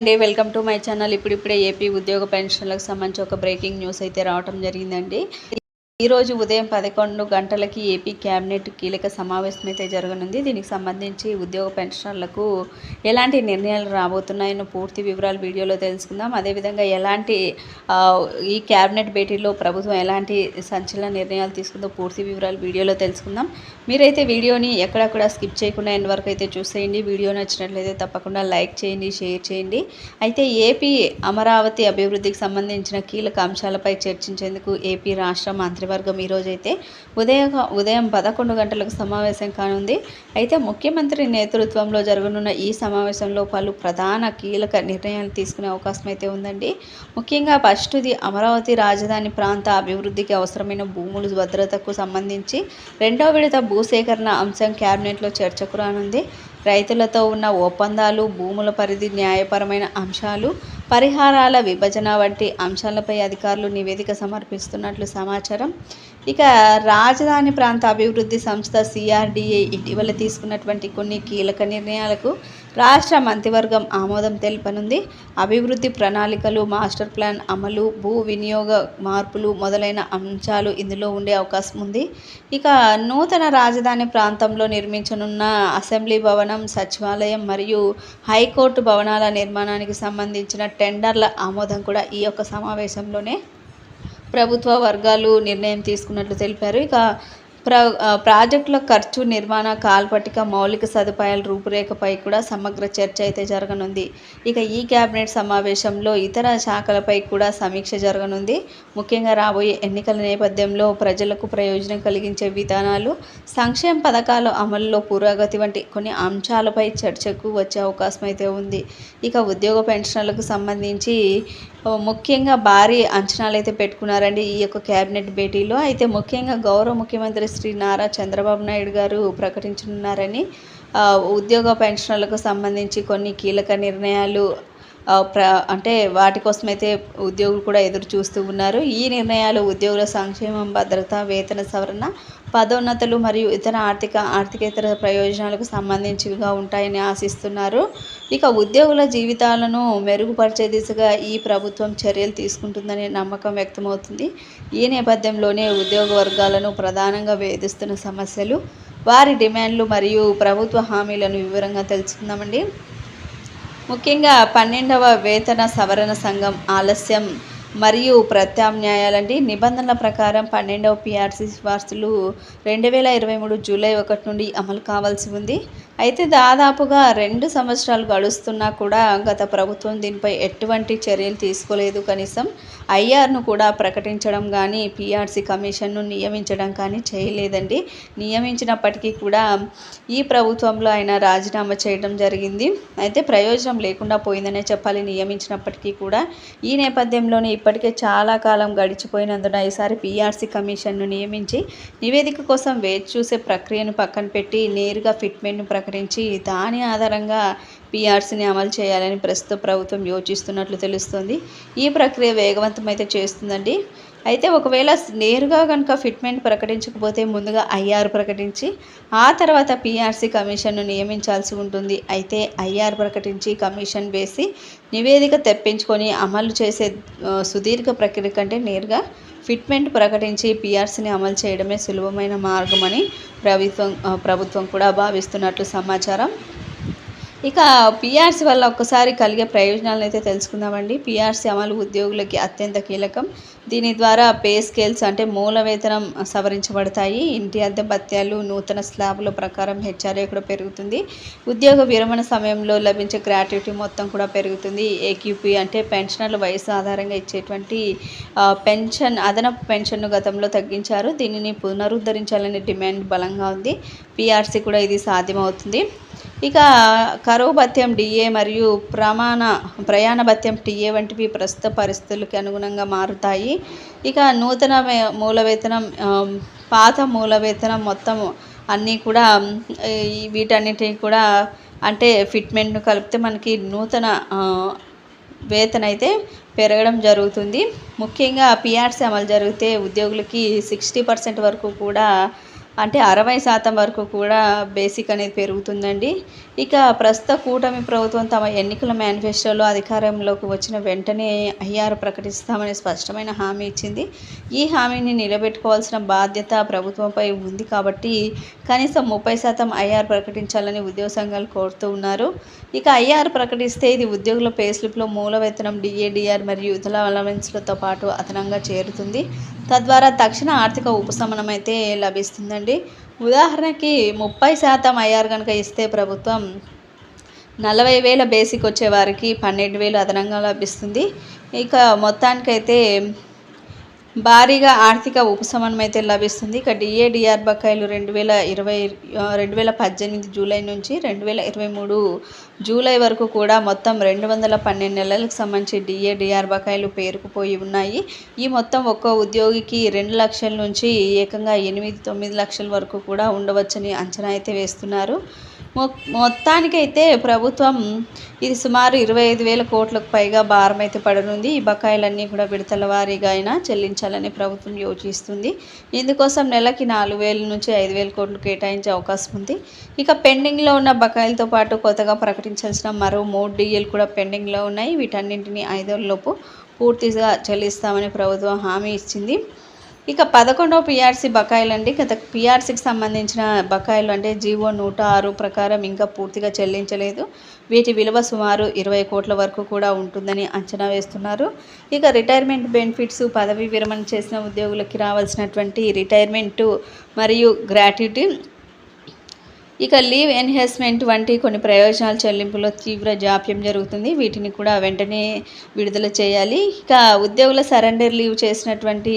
అండి. Welcome to my channel. ఇప్పుడిప్పుడే AP ఉద్యోగ పెన్షన్లకు సంబంధించి ఒక బ్రేకింగ్ న్యూస్ అయితే రావటం జరిగిందండి. ఈరోజు ఉదయం పదకొండు గంటలకి ఏపీ క్యాబినెట్ కీలక సమావేశం అయితే జరగనుంది. దీనికి సంబంధించి ఉద్యోగ పెన్షనర్లకు ఎలాంటి నిర్ణయాలు రాబోతున్నాయో పూర్తి వివరాలు వీడియోలో తెలుసుకుందాం. అదేవిధంగా ఎలాంటి ఈ క్యాబినెట్ భేటీలో ప్రభుత్వం ఎలాంటి సంచలన నిర్ణయాలు తీసుకుందో పూర్తి వివరాలు వీడియోలో తెలుసుకుందాం. మీరైతే వీడియోని ఎక్కడక్కడ స్కిప్ చేయకుండా ఎండ్ వరకు అయితే చూసేయండి. వీడియో నచ్చినట్లయితే తప్పకుండా లైక్ చేయండి షేర్ చేయండి. అయితే ఏపీ అమరావతి అభివృద్ధికి సంబంధించిన కీలక అంశాలపై చర్చించేందుకు ఏపీ రాష్ట్ర మంత్రి మంత్రివర్గం ఈరోజైతే ఉదయం ఉదయం పదకొండు గంటలకు సమావేశం కానుంది. అయితే ముఖ్యమంత్రి నేతృత్వంలో జరగనున్న ఈ సమావేశంలో పలు ప్రధాన కీలక నిర్ణయాలు తీసుకునే అవకాశం అయితే ఉందండి. ముఖ్యంగా ఫస్ట్ది అమరావతి రాజధాని ప్రాంత అభివృద్ధికి అవసరమైన భూముల భద్రతకు సంబంధించి రెండో విడత భూసేకరణ అంశం క్యాబినెట్లో చర్చకు రానుంది. రైతులతో ఉన్న ఒప్పందాలు భూముల పరిధి న్యాయపరమైన అంశాలు పరిహారాల విభజన వంటి అంశాలపై అధికారులు నివేదిక సమర్పిస్తున్నట్లు సమాచారం. ఇక రాజధాని ప్రాంత అభివృద్ధి సంస్థ సిఆర్డిఏ ఇటీవల తీసుకున్నటువంటి కొన్ని కీలక నిర్ణయాలకు రాష్ట్ర మంత్రివర్గం ఆమోదం తెలిపనుంది. అభివృద్ధి ప్రణాళికలు మాస్టర్ ప్లాన్ అమలు భూ వినియోగ మార్పులు మొదలైన అంశాలు ఇందులో ఉండే అవకాశం ఉంది. ఇక నూతన రాజధాని ప్రాంతంలో నిర్మించనున్న అసెంబ్లీ భవనం సచివాలయం మరియు హైకోర్టు భవనాల నిర్మాణానికి సంబంధించిన టెండర్ల ఆమోదం కూడా ఈ యొక్క సమావేశంలోనే ప్రభుత్వ వర్గాలు నిర్ణయం తీసుకున్నట్లు తెలిపారు. ఇక ప్ర ప్రాజెక్టుల ఖర్చు నిర్మాణ కాల్పటిక మౌలిక సదుపాయాల రూపురేఖపై కూడా సమగ్ర చర్చ అయితే జరగనుంది. ఇక ఈ కేబినెట్ సమావేశంలో ఇతర శాఖలపై కూడా సమీక్ష జరగనుంది. ముఖ్యంగా రాబోయే ఎన్నికల నేపథ్యంలో ప్రజలకు ప్రయోజనం కలిగించే విధానాలు సంక్షేమ పథకాల అమలులో పురోగతి వంటి కొన్ని అంశాలపై చర్చకు వచ్చే అవకాశం అయితే ఉంది. ఇక ఉద్యోగ పెన్షన్లకు సంబంధించి ముఖ్యంగా భారీ అంచనాలు అయితే పెట్టుకున్నారండి ఈ యొక్క కేబినెట్ భేటీలో. అయితే ముఖ్యంగా గౌరవ ముఖ్యమంత్రి శ్రీ నారా చంద్రబాబు నాయుడు గారు ప్రకటించనున్నారని ఉద్యోగ పెన్షన్లకు సంబంధించి కొన్ని కీలక నిర్ణయాలు ప్ర అంటే వాటి కోసమైతే ఉద్యోగులు కూడా ఎదురు చూస్తూ ఉన్నారు. ఈ నిర్ణయాలు ఉద్యోగుల సంక్షేమం భద్రత వేతన సవరణ పదోన్నతులు మరియు ఇతర ఆర్థిక ఆర్థికేతర ప్రయోజనాలకు సంబంధించివిగా ఉంటాయని ఆశిస్తున్నారు. ఇక ఉద్యోగుల జీవితాలను మెరుగుపరిచే దిశగా ఈ ప్రభుత్వం చర్యలు తీసుకుంటుందనే నమ్మకం వ్యక్తమవుతుంది. ఈ నేపథ్యంలోనే ఉద్యోగ వర్గాలను ప్రధానంగా వేధిస్తున్న సమస్యలు వారి డిమాండ్లు మరియు ప్రభుత్వ హామీలను వివరంగా తెలుసుకుందామండి. ముఖ్యంగా పన్నెండవ వేతన సవరణ సంఘం ఆలస్యం మరియు ప్రత్యామ్నాయాలండి నిబంధనల ప్రకారం పన్నెండవ పిఆర్సీ సిఫార్సులు రెండు వేల ఇరవై మూడు జూలై ఒకటి నుండి అమలు కావాల్సి ఉంది. అయితే దాదాపుగా రెండు సంవత్సరాలు గడుస్తున్నా కూడా గత ప్రభుత్వం దీనిపై ఎటువంటి చర్యలు తీసుకోలేదు. కనీసం ఐఆర్ను కూడా ప్రకటించడం కానీ పిఆర్సీ కమిషన్ను నియమించడం కానీ చేయలేదండి. నియమించినప్పటికీ కూడా ఈ ప్రభుత్వంలో ఆయన రాజీనామా చేయడం జరిగింది. అయితే ప్రయోజనం లేకుండా పోయిందనే చెప్పాలి. నియమించినప్పటికీ కూడా ఈ నేపథ్యంలోనే ఇప్పటికే చాలా కాలం గడిచిపోయినందున ఈసారి పిఆర్సీ కమిషన్ను నియమించి నివేదిక కోసం వేచి చూసే ప్రక్రియను పక్కన పెట్టి నేరుగా ఫిట్మెంట్ను ప్రకటించి దాని ఆధారంగా పిఆర్సీని అమలు చేయాలని ప్రస్తుత ప్రభుత్వం యోచిస్తున్నట్లు తెలుస్తోంది. ఈ ప్రక్రియ వేగవంతమైతే చేస్తుందండి. అయితే ఒకవేళ నేరుగా కనుక ఫిట్మెంట్ ప్రకటించకపోతే ముందుగా ఐఆర్ ప్రకటించి ఆ తర్వాత పిఆర్సీ కమిషన్ను నియమించాల్సి ఉంటుంది. అయితే ఐఆర్ ప్రకటించి కమిషన్ వేసి నివేదిక తెప్పించుకొని అమలు చేసే సుదీర్ఘ ప్రక్రియ కంటే నేరుగా ఫిట్మెంట్ ప్రకటించి పిఆర్సీని అమలు చేయడమే సులభమైన మార్గమని ప్రభుత్వం ప్రభుత్వం కూడా భావిస్తున్నట్లు సమాచారం. ఇక పిఆర్సీ వల్ల ఒక్కసారి కలిగే ప్రయోజనాలను అయితే తెలుసుకుందామండి. పిఆర్సీ అమలు ఉద్యోగులకి అత్యంత కీలకం. దీని ద్వారా పే స్కేల్స్ అంటే మూల వేతనం సవరించబడతాయి. ఇంటి అద్దె భత్యాలు నూతన స్లాబుల ప్రకారం హెచ్ఆర్ఏ కూడా పెరుగుతుంది. ఉద్యోగ విరమణ సమయంలో లభించే గ్రాట్యుటీ మొత్తం కూడా పెరుగుతుంది. ఏక్యూపీ అంటే పెన్షనర్ల వయసు ఆధారంగా ఇచ్చేటువంటి పెన్షన్ అదనపు పెన్షన్ను గతంలో తగ్గించారు. దీనిని పునరుద్ధరించాలనే డిమాండ్ బలంగా ఉంది. పిఆర్సీ కూడా ఇది సాధ్యమవుతుంది. ఇక కరువు భత్యం డిఏ మరియు ప్రమాణ ప్రయాణ భత్యం టీఏ వంటివి ప్రస్తుత పరిస్థితులకి అనుగుణంగా మారుతాయి. ఇక నూతన మూల వేతనం పాత మూల వేతనం మొత్తం అన్నీ కూడా ఈ వీటన్నిటిని కూడా అంటే ఫిట్మెంట్ను కలిపితే మనకి నూతన వేతన అయితే పెరగడం జరుగుతుంది. ముఖ్యంగా పిఆర్సీ అమలు జరిగితే ఉద్యోగులకి సిక్స్టీ పర్సెంట్ వరకు కూడా అంటే అరవై శాతం వరకు కూడా బేసిక్ అనేది పెరుగుతుందండి. ఇక ప్రస్తుత కూటమి ప్రభుత్వం తమ ఎన్నికల మేనిఫెస్టోలో అధికారంలోకి వచ్చిన వెంటనే ఐఆర్ ప్రకటిస్తామని స్పష్టమైన హామీ ఇచ్చింది. ఈ హామీని నిలబెట్టుకోవాల్సిన బాధ్యత ప్రభుత్వంపై ఉంది కాబట్టి కనీసం ముప్పై శాతం ఐఆర్ ప్రకటించాలని ఉద్యోగ సంఘాలు కోరుతూ ఉన్నారు. ఇక ఐఆర్ ప్రకటిస్తే ఇది ఉద్యోగుల పే స్లిప్లో మూల వేతనం డిఏడిఆర్ మరియు ఇతర అలవెన్స్లతో పాటు అదనంగా చేరుతుంది. తద్వారా తక్షణ ఆర్థిక ఉపశమనం అయితే లభిస్తుందండి. ఉదాహరణకి ముప్పై శాతం ఐఆర్ కనుక ఇస్తే ప్రభుత్వం నలభై వేల బేసిక్ వచ్చే వారికి పన్నెండు వేలు అదనంగా లభిస్తుంది. ఇక మొత్తానికైతే భారీగా ఆర్థిక ఉపశమనం అయితే లభిస్తుంది. ఇక డిఏడిఆర్ బకాయిలు రెండు వేల ఇరవై రెండు వేల పద్దెనిమిది జూలై నుంచి రెండు వేల ఇరవై మూడు జూలై వరకు కూడా మొత్తం రెండు వందల పన్నెండు నెలలకు సంబంధించి డిఏడిఆర్ బకాయిలు పేరుకుపోయి ఉన్నాయి. ఈ మొత్తం ఒక్కో ఉద్యోగికి రెండు లక్షల నుంచి ఏకంగా ఎనిమిది తొమ్మిది లక్షల వరకు కూడా ఉండవచ్చని అంచనా అయితే వేస్తున్నారు. మొత్తానికైతే ప్రభుత్వం ఇది సుమారు ఇరవై ఐదు వేల కోట్లకు పైగా భారం అయితే పడనుంది. ఈ బకాయిలన్నీ కూడా విడతల వారీగా అయినా చెల్లించాలని ప్రభుత్వం యోచిస్తుంది. ఇందుకోసం నెలకి నాలుగు వేల నుంచి ఐదు వేల కోట్లు కేటాయించే అవకాశం ఉంది. ఇక పెండింగ్లో ఉన్న బకాయిలతో పాటు కొత్తగా ప్రకటించాల్సిన మరో మూడు డీఎలు కూడా పెండింగ్లో ఉన్నాయి. వీటన్నింటినీ ఐదేళ్ళలోపు పూర్తిగా చెల్లిస్తామని ప్రభుత్వం హామీ ఇచ్చింది. ఇక పదకొండవ పిఆర్సీ బకాయిలు అండి. గత పిఆర్సీకి సంబంధించిన బకాయిలు అంటే జీవో నూట ఆరు ప్రకారం ఇంకా పూర్తిగా చెల్లించలేదు. వీటి విలువ సుమారు ఇరవై కోట్ల వరకు కూడా ఉంటుందని అంచనా వేస్తున్నారు. ఇక రిటైర్మెంట్ బెనిఫిట్స్ పదవీ విరమణ చేసిన ఉద్యోగులకి రావాల్సినటువంటి రిటైర్మెంటు మరియు గ్రాట్యుటీ ఇక లీవ్ ఎన్హాన్స్మెంట్ వంటి కొన్ని ప్రయోజనాల చెల్లింపులో తీవ్ర జాప్యం జరుగుతుంది. వీటిని కూడా వెంటనే విడుదల చేయాలి. ఇక ఉద్యోగుల సరెండర్ లీవ్ చేసినటువంటి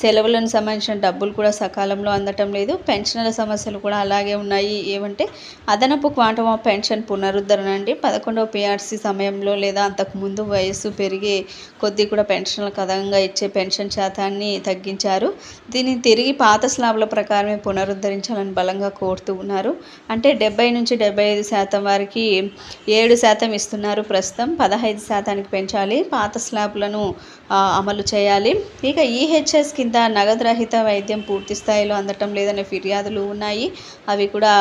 సెలవులను సంబంధించిన డబ్బులు కూడా సకాలంలో అందటం లేదు. పెన్షన్ల సమస్యలు కూడా అలాగే ఉన్నాయి. ఏమంటే అదనపు క్వాంటమ్ ఆఫ్ పెన్షన్ పునరుద్ధరణ అండి. పదకొండవ పిఆర్సీ సమయంలో లేదా అంతకుముందు వయస్సు పెరిగే కొద్దీ కూడా పెన్షన్లకు అదనంగా ఇచ్చే పెన్షన్ శాతాన్ని తగ్గించారు. దీన్ని తిరిగి పాత స్లాబ్ల ప్రకారమే పునరుద్ధరించాలని బలంగా కోరుతూ ఉన్నారు. అంటే డెబ్బై నుంచి డెబ్బై ఐదు శాతం వారికి ఏడు శాతం ఇస్తున్నారు ప్రస్తుతం. పదహైదు శాతానికి పెంచాలి. పాత స్లాబ్లను అమలు చేయాలి. ఇక ఈహెచ్ఎస్ కింద నగదు రహిత వైద్యం పూర్తి స్థాయిలో అందటం లేదనే ఫిర్యాదులు ఉన్నాయి. అవి కూడా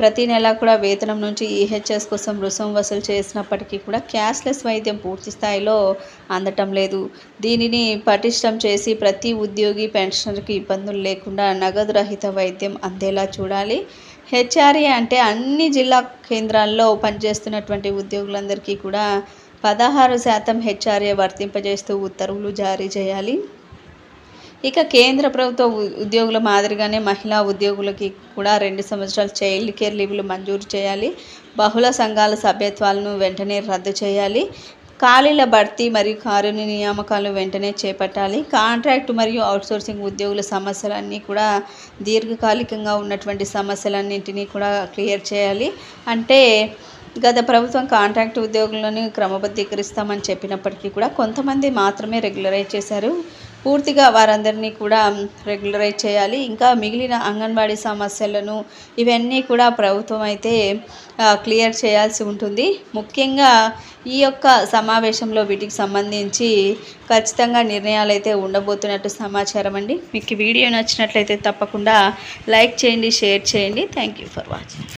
ప్రతి నెల కూడా వేతనం నుంచి ఈహెచ్ఎస్ కోసం రుసుము వసూలు చేసినప్పటికీ కూడా క్యాష్లెస్ వైద్యం పూర్తి స్థాయిలో అందటం లేదు. దీనిని పటిష్టం చేసి ప్రతి ఉద్యోగి పెన్షనర్కి ఇబ్బందులు లేకుండా నగదు రహిత వైద్యం అందేలా చూడాలి. హెచ్ఆర్ఏ అంటే అన్ని జిల్లా కేంద్రాల్లో పనిచేస్తున్నటువంటి ఉద్యోగులందరికీ కూడా పదహారు శాతం హెచ్ఆర్ఏ వర్తింపజేస్తూ ఉత్తర్వులు జారీ చేయాలి. ఇక కేంద్ర ప్రభుత్వ ఉద్యోగుల మాదిరిగానే మహిళా ఉద్యోగులకి కూడా రెండు సంవత్సరాలు చైల్డ్ కేర్ లీవ్లు మంజూరు చేయాలి. బహుళ సంఘాల సభ్యత్వాలను వెంటనే రద్దు చేయాలి. ఖాళీల భర్తీ మరియు కారుణ్య నియామకాలు వెంటనే చేపట్టాలి. కాంట్రాక్ట్ మరియు అవుట్సోర్సింగ్ ఉద్యోగుల సమస్యలన్నీ కూడా దీర్ఘకాలికంగా ఉన్నటువంటి సమస్యలన్నింటినీ కూడా క్లియర్ చేయాలి. అంటే గత ప్రభుత్వం కాంట్రాక్ట్ ఉద్యోగులను క్రమబద్ధీకరిస్తామని చెప్పినప్పటికీ కూడా కొంతమంది మాత్రమే రెగ్యులరైజ్ చేశారు. పూర్తిగా వారందరినీ కూడా రెగ్యులరైజ్ చేయాలి. ఇంకా మిగిలిన అంగన్వాడీ సమస్యలను ఇవన్నీ కూడా ప్రభుత్వం అయితే క్లియర్ చేయాల్సి ఉంటుంది. ముఖ్యంగా ఈ యొక్క సమావేశంలో వీటికి సంబంధించి ఖచ్చితంగా నిర్ణయాలు అయితే ఉండబోతున్నట్టు సమాచారం అండి. మీకు వీడియో నచ్చినట్లయితే తప్పకుండా లైక్ చేయండి షేర్ చేయండి. Thank you for watching.